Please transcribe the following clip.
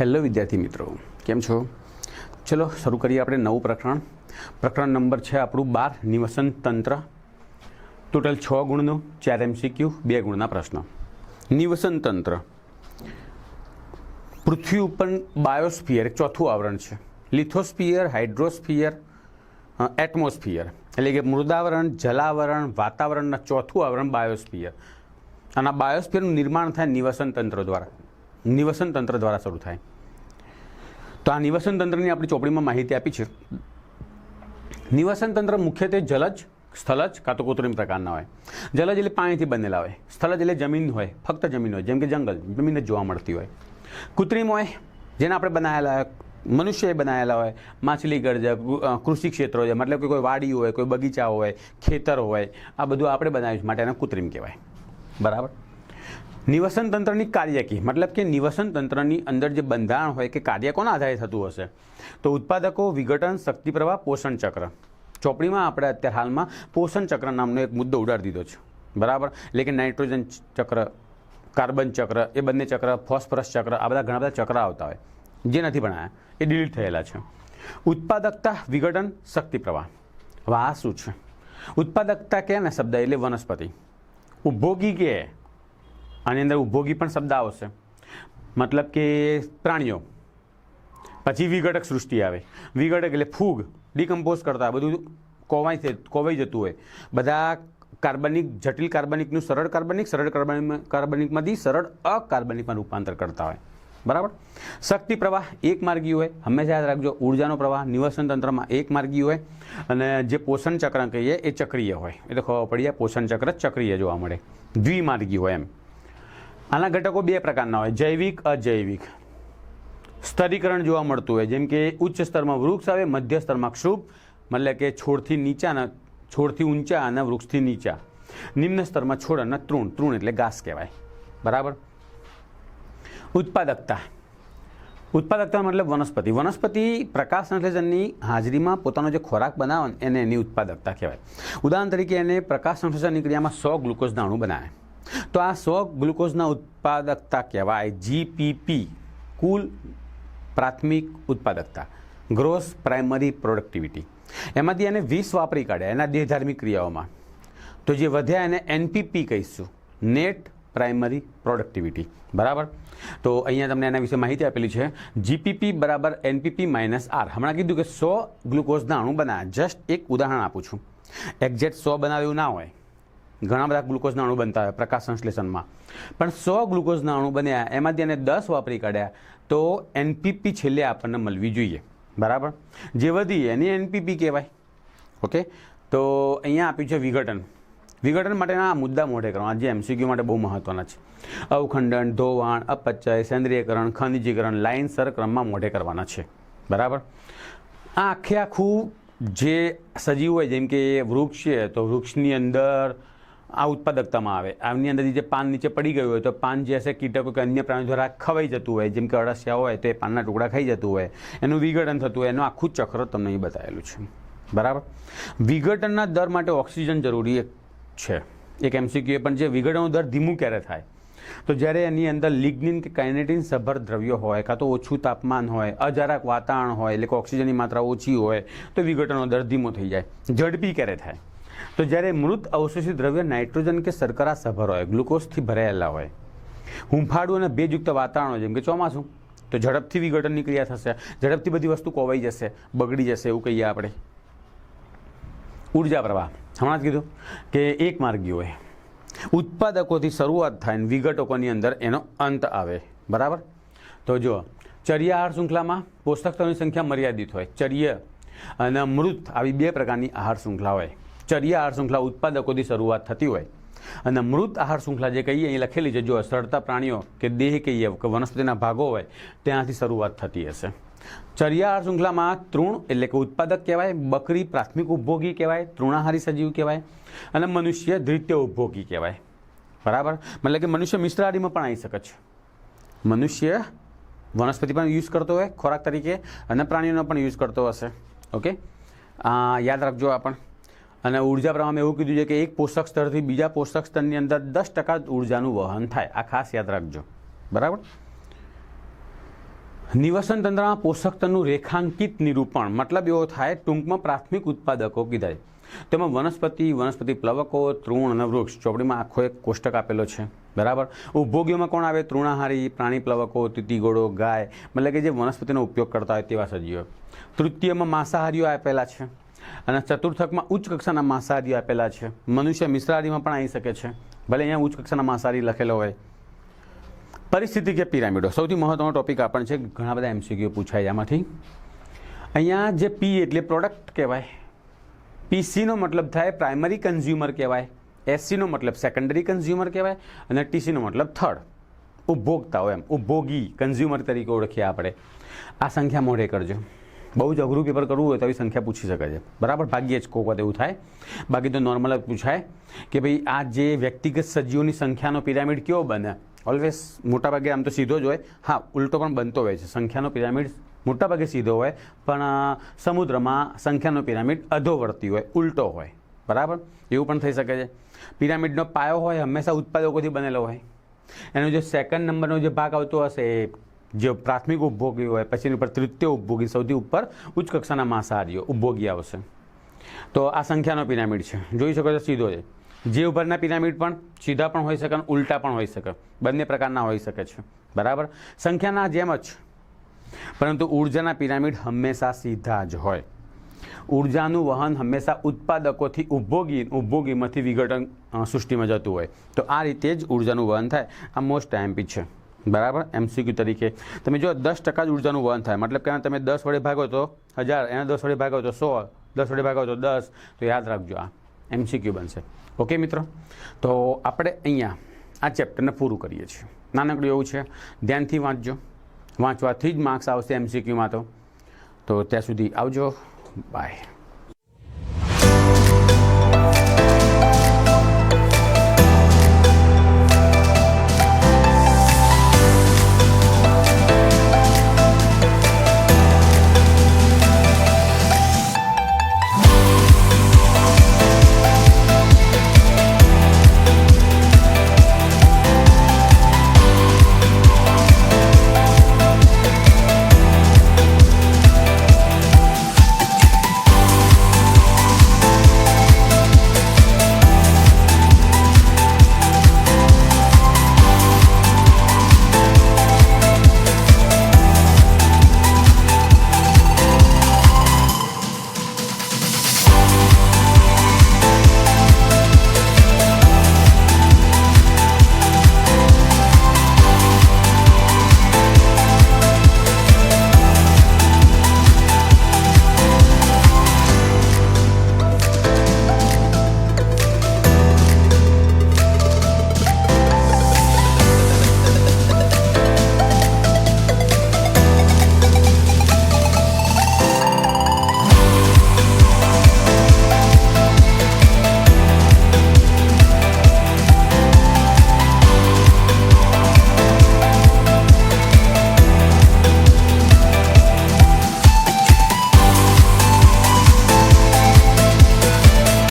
Hello વિદ્યાર્થી મિત્રો, કેમ છો? ચલો, શરૂ કરીએ આપણે નવું પ્રકરણ. પ્રકરણ નંબર છે આપણું બાર, નિવસન તંત્ર. ટોટલ છ ગુણનું, ચાર એમસીક્યુ બે ગુણના પ્રશ્ન. નિવસન તંત્ર. પૃથ્વી ઉપર બાયોસ્ફિયર ચોથું આવરણ છે. Lithosphere, hydrosphere atmosphere. એટલે કે મૃદાવરણ, જલાવરણ, વાતાવરણના ચોથું આવરણ બાયોસ્ફિયર. અને બાયોસ્ફિયરનું નિર્માણ થાય નિવસન તંત્ર દ્વારા. નિવસન તંત્ર દ્વારા શરૂ થાય. તો આ નિવસન તંત્રની આપણી ચોપડીમાં માહિતી આપી છે. નિવસન તંત્ર મુખ્યત્વે જલજ, સ્થલજ કાં તો કૃત્રિમ પ્રકારના હોય. જલજ એટલે પાણીથી બનેલા હોય. સ્થલજ એટલે જમીન હોય. ફક્ત જમીન હોય. જેમ કે જંગલ જમીન જ જોવા મળતી હોય. કૃત્રિમ હોય, જેને આપણે બનાવેલા હોય. મનુષ્યએ બનાવેલા હોય. માછલી ઘર છે કૃષિ ક્ષેત્રો છે મતલબ કે કોઈ વાડી હોય, કોઈ બગીચા હોય, ખેતર હોય. આ બધું આપણે બનાવ્યું માટે એને કૃત્રિમ કહેવાય. બરાબર? નિવસન તંત્રની કાર્યકી, મતલબ કે નિવસન તંત્રની અંદર જે બંધારણ હોય કે કાર્ય કોના આધારે થતું હશે? તો ઉત્પાદકો, વિઘટન શક્તિ પ્રવાહ પોષણ ચક્ર. ચોપડીમાં આપણે અત્યારે હાલમાં પોષણ ચક્ર નામનો એક મુદ્દો ઉડાડી દીધો છે. બરાબર? એટલે કે નાઇટ્રોજન ચક્ર, કાર્બન ચક્ર, એ બંને ચક્ર, ફોસ્ફરસ ચક્ર, આ બધા ઘણા બધા ચક્ર આવતા હોય. જે નથી ભણાયા. એ ડિલીટ થયેલા છે. ઉત્પાદકતા, વિઘટન શક્તિ પ્રવાહ વાહ, શું છે? ઉત્પાદકતા કે ને શબ્દ? એટલે વનસ્પતિ. ઉપભોગી કે? આની અંદર ઉપભોગી પણ શબ્દ આવશે મતલબ કે પ્રાણીઓ. પછી વિઘટક સૃષ્ટિ આવે. વિઘટક એટલે ફૂગ, ડિકમ્પોઝ કરતા બધું કોવાઈ છે, કોવાઈ જતું હોય. બધા કાર્બનિક, જટિલ કાર્બનિકનું સરળ કાર્બનિક સરળ કાર્બનિક કાર્બનિકમાંથી સરળ અકાર્બનિકમાં રૂપાંતર કરતા હોય. બરાબર? શક્તિ પ્રવાહ એક માર્ગી હોય. હંમેશા યાદ રાખજો, ઉર્જાનો પ્રવાહ નિવસન તંત્રમાં એક માર્ગી હોય અને જે પોષણ ચક્ર કહીએ એ ચક્રીય હોય. એ તો ખબર પડી જાય પોષણ ચક્ર ચક્રીય જોવા મળે. દ્વિમાર્ગી હોય એમ. આના ઘટકો બે પ્રકારના હોય, જૈવિક, અજૈવિક. સ્તરીકરણ જોવા મળતું હોય, જેમ કે ઉચ્ચ સ્તરમાં વૃક્ષ આવે, મધ્ય સ્તરમાં ક્ષુભ, મતલબ કે છોડથી નીચાના, છોડથી ઊંચા અને વૃક્ષથી નીચા. નિમ્ન સ્તરમાં છોડ અને તૃણ તૃણ એટલે ઘાસ કહેવાય. બરાબર? ઉત્પાદકતા. ઉત્પાદકતા મતલબ વનસ્પતિ. વનસ્પતિ પ્રકાશ સંશ્લેષણની હાજરીમાં પોતાનો જે ખોરાક બનાવે એને એની ઉત્પાદકતા કહેવાય. ઉદાહરણ તરીકે એને પ્રકાશ સંશ્લેષણની ક્રિયામાં સો ગ્લુકોઝ દાણું બનાવે. તો આ સો ગ્લુકોઝના ઉત્પાદકતા કહેવાય જીપીપી કુલ પ્રાથમિક ઉત્પાદકતા ગ્રોસ પ્રાઇમરી પ્રોડક્ટિવિટી એમાંથી એને વીસ વાપરી કાઢ્યા એના દેહધાર્મિક ક્રિયાઓમાં. તો જે વધ્યા એને એનપીપી કહીશું નેટ પ્રાઇમરી પ્રોડક્ટિવિટી બરાબર? તો અહીંયા તમને એના વિશે માહિતી આપેલી છે જીપીપી બરાબર એનપીપી માઇનસ આર હમણાં કીધું કે સો ગ્લુકોઝના અણુ બનાવ્યા જસ્ટ એક ઉદાહરણ આપું છું. એક્ઝેક્ટ સો બનાવ્યું ના હોય. ઘણા બધા ગ્લુકોઝના અણુ બનતા હોય, પ્રકાશ સંશ્લેષણમાં. પણ સો ગ્લુકોઝના અણુ બન્યા, એમાંથી એને દસ વાપરી કાઢ્યા, તો એનપીપી છેલ્લે આપણને મળવી જોઈએ. બરાબર? જે વધી એની એનપીપી કહેવાય. ઓકે? તો અહીંયા આપ્યું છે વિઘટન. વિઘટન માટેના આ મુદ્દા મોઢે કરવા. જે એમસીક્યુ માટે બહુ મહત્ત્વના છે. અવખંડન, ધોવાણ, અપચય, સેન્દ્રિયકરણ, ખનિજીકરણ લાઇનસર ક્રમમાં મોઢે કરવાના છે. બરાબર? આ આખે આખું જે સજીવ હોય, જેમ કે વૃક્ષ છે, તો વૃક્ષની અંદર આ ઉત્પાદકતામાં આવે. આની અંદરથી જે પાન નીચે પડી ગયું હોય તો પાન જે હશે કીટકો કે અન્ય પ્રાણીઓ દ્વારા ખવાઈ જતું હોય. જેમ કે અળસિયા હોય તો એ પાનના ટુકડા ખાઈ જતું હોય. એનું વિઘટન થતું હોય. એનું આખું ચક્ર તમને અહીં બતાવેલું છે. બરાબર? વિઘટનના દર માટે ઓક્સિજન જરૂરી છે. એક એમસીક્યુ પણ જે વિઘટનનો દર ધીમું ક્યારે થાય? તો જ્યારે એની અંદર લિગ્નિન કે કાઇનેટિન સભર દ્રવ્યો હોય કાં તો ઓછું તાપમાન હોય, અજરાક વાતાવરણ હોય, એટલે કે ઓક્સિજનની માત્રા ઓછી હોય, તો વિઘટનનો દર ધીમો થઈ જાય. ઝડપી ક્યારે થાય? તો જ્યારે મૃત અવશેષી દ્રવ્ય નાઇટ્રોજન કે શર્કરા સભર હોય, ગ્લુકોઝથી ભરાયેલા હોય, હુંફાળું અને ભેજયુક્ત વાતાવરણ હોય, જેમ કે ચોમાસું, તો ઝડપથી વિઘટનની ક્રિયા થશે, ઝડપથી બધી વસ્તુ કોવાઈ જશે, બગડી જશે એવું કહીએ આપણે. ઊર્જા પ્રવાહ. હમણાં જ કીધું કે એક માર્ગી હોય. ઉત્પાદકોથી શરૂઆત થાય અને વિઘટકોની અંદર એનો અંત આવે. બરાબર? તો જો, ચર્યા આહાર શૃંખલામાં પોષક તત્વોની સંખ્યા મર્યાદિત હોય. ચર્ય અને મૃત, આવી બે પ્રકારની આહાર શૃંખલા હોય. ચર્યા આહાર શૃંખલા ઉત્પાદકોથી શરૂઆત થતી હોય. અને મૃત આહાર શૃંખલા જે કહીએ અહીં લખેલી છે, જો સડતા પ્રાણીઓ કે દેહ કહીએ કે વનસ્પતિના ભાગો હોય, ત્યાંથી શરૂઆત થતી હશે. ચર્યા આહાર શૃંખલામાં તૃણ એટલે કે ઉત્પાદક કહેવાય, બકરી પ્રાથમિક ઉપભોગી કહેવાય, તૃણાહારી સજીવ કહેવાય, અને મનુષ્ય દ્વિતીય ઉપભોગી કહેવાય. બરાબર? મતલબ કે મનુષ્ય મિશ્રાહારીમાં પણ આવી શકે છે. મનુષ્ય વનસ્પતિ પણ યુઝ કરતો હોય, ખોરાક તરીકે, અને પ્રાણીઓનો પણ યુઝ કરતો હશે. ઓકે યાદ રાખજો આ પણ. અને ઊર્જા પ્રમાણમાં એવું કીધું છે કે એક પોષક સ્તરથી બીજા પોષક સ્તરની અંદર દસ ટકા ઉર્જાનું વહન થાય. આ ખાસ યાદ રાખજો. બરાબર? નિવસન તંત્રમાં પોષક તત્વનું રેખાંકિત નિરૂપણ મતલબ એવો થાય, ટૂંકમાં પ્રાથમિક ઉત્પાદકો કીધા. તેમાં વનસ્પતિ વનસ્પતિ પ્લવકો, તૃણ અને વૃક્ષ ચોપડીમાં આખો એક કોષ્ટક આપેલો છે. બરાબર? ઉપભોગીઓમાં કોણ આવે? તૃણાહારી, પ્રાણી પ્લવકો, તીતીગોળો, ગાય, મતલબ કે જે વનસ્પતિનો ઉપયોગ કરતા હોય તેવા સજીવો. તૃતીયમાં માંસાહારીઓ આપેલા છે. અને ચતુર્થકમાં ઉચ્ચ કક્ષાના માંસાહારીઓ આપેલા છે. મનુષ્ય મિશ્રાહારીમાં પણ આવી શકે છે. ભલે અહીંયા ઉચ્ચ કક્ષાના માંસાહારી લખેલો હોય. પરિસ્થિતિ કે પિરામિડો? સૌથી મહત્વનો ટોપિક આપણને છે. ઘણા બધા એમસીક્યુ પૂછાય આમાંથી. અહીંયા જે પી એટલે પ્રોડક્ટ કહેવાય. પીસીનો મતલબ થાય પ્રાઇમરી કન્ઝ્યુમર કહેવાય. એસસીનો મતલબ સેકન્ડરી કન્ઝ્યુમર કહેવાય. અને ટીસીનો મતલબ થર્ડ ઉપભોગતા હોય એમ. ઉપભોગી કન્ઝ્યુમર તરીકે ઓળખીએ આપણે. આ સંખ્યા મોઢે કરજો. બહુ જ અઘરું પેપર કરવું હોય તો આવી સંખ્યા પૂછી શકે છે. બરાબર? ભાગ્યે જ કોક એવું થાય. બાકી તો નોર્મલ જ પૂછાય કે ભાઈ, આ જે વ્યક્તિગત સજીવોની સંખ્યાનો પિરામિડ કેવો બને? ઓલવેઝ મોટાભાગે આમ તો સીધો જ હોય. હા, ઉલટો પણ બનતો હોય છે. સંખ્યાનો પિરામિડ મોટાભાગે સીધો હોય, પણ સમુદ્રમાં સંખ્યાનો પિરામિડ અધોવર્તી હોય, ઉલટો હોય. બરાબર? એવું પણ થઈ શકે છે. પિરામિડનો પાયો હોય, હંમેશા ઉત્પાદકોથી બનેલો હોય. એનો જે સેકન્ડ નંબરનો જે ભાગ આવતો હશે એ જે પ્રાથમિક ઉપભોગી હોય પછી એની ઉપર તૃતીય ઉપભોગી સૌથી ઉપર ઉચ્ચ કક્ષાના માંસાહારીઓ ઉપભોગી આવશે. તો આ સંખ્યાનો પિરામિડ છે. જોઈ શકો છો સીધો છે જે ઉપરના પિરામિડ પણ સીધા પણ હોઈ શકે અને ઉલટા પણ હોઈ શકે. બંને પ્રકારના હોઈ શકે છે. બરાબર? સંખ્યાના જેમ જ. પરંતુ ઉર્જાના પિરામિડ હંમેશા સીધા જ હોય. ઉર્જાનું વહન હંમેશા ઉત્પાદકોથી ઉપભોગી, ઉપભોગીમાંથી વિઘટન સૃષ્ટિમાં જતું હોય. તો આ રીતે જ ઉર્જાનું વહન થાય. આ મોસ્ટ એમપી છે. બરાબર? એમસીક્યુ તરીકે. તમે જો દસ ટકા જ ઉર્જાનું વહન થાય, મતલબ કે તમે દસ વડે ભાગો તો હજાર, એને દસ વડે ભાગો તો સો દસ વડે ભાગો તો દસ, તો યાદ રાખજો આ. એમસીક્યુ બનશે. ઓકે મિત્રો? તો આપણે અહીંયા આ ચેપ્ટરને પૂરું કરીએ છીએ. નાનકડું એવું છે. ધ્યાનથી વાંચજો. વાંચવાથી જ માર્ક્સ આવશે એમસીક્યુમાં તો. તો ત્યાં સુધી આવજો. બાય